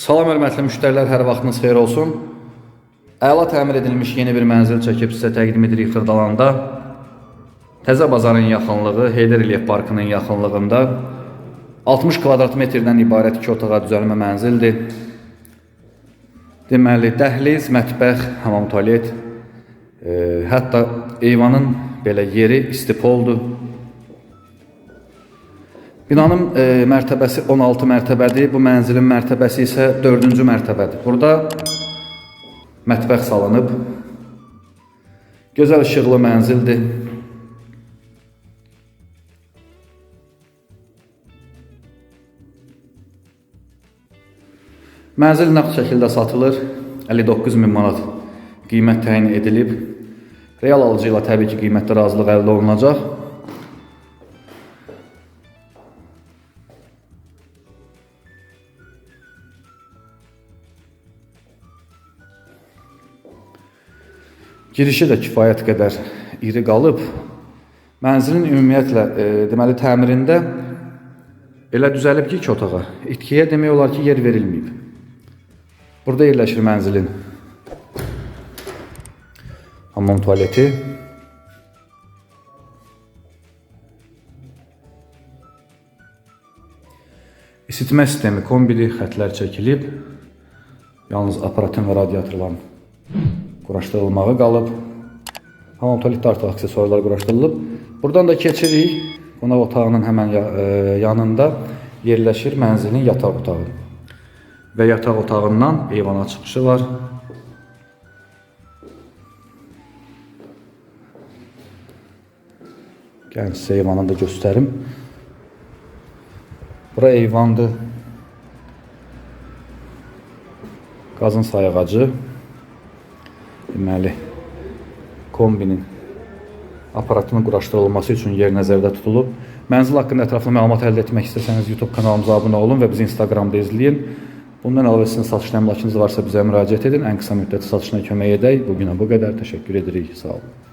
Salam hörmətli müştərilər, hər vaxtınız xeyir olsun. Əla təmir edilmiş yeni bir mənzil çəkib sizə təqdim edirik Xırdalanda. Təzə bazarın yaxınlığı, Heydər Əliyev parkının yaxınlığında 60 kvadrat metrdən ibarət iki otağa düzəlmə mənzildir. Deməli, dəhliz, mətbəx, hamam tualet, e, hətta eyvanın belə yeri istipoldur. Binanın e, mərtəbəsi 16 mərtəbədir. Bu mənzilin mərtəbəsi isə 4-cü mərtəbədir. Burada mətbəx salınıb. Gözəl işıqlı mənzildir. Mənzil nağd şəkildə satılır. 59 min manat qiymət təyin edilib. Real alıcı ilə təbii ki, qiymətdə razılıq əldə olunacaq. Girişi də kifayət qədər iri qalıb. Mənzilin ümumiyyətlə e, deməli təmirində elə düzəlib ki, iki otağa. İtkiyə demək olar ki, yer verilməyib. Burada yerləşir mənzilin hamam tualeti. İsitmə sistemi kombili xətlər çəkilib. Yalnız aparatın və radiatorların quraşdırılmağı qalıb. Hamam tualetdə artıq aksesuarlar quraşdırılıb. Buradan da keçirik. Qonaq otağının həmən e, yanında yerləşir mənzilin yataq otağı. Və yataq otağından eyvana çıxışı var. Gəlin sizə eyvanı da göstərim. Bura eyvandır. Qazın sayğacı. Deməli, kombinin aparatının quraşdırılması üçün yer nəzərdə tutulub. Mənzil haqqında ətraflı məlumat əldə etmək istəsəniz YouTube kanalımıza abunə olun və bizi Instagramda izləyin. Bundan əlavə sizin satış əmlakınız varsa bizə müraciət edin. Ən qısa müddətdə satışına kömək edək. Bu günə bu qədər. Təşəkkür edirik. Sağ olun.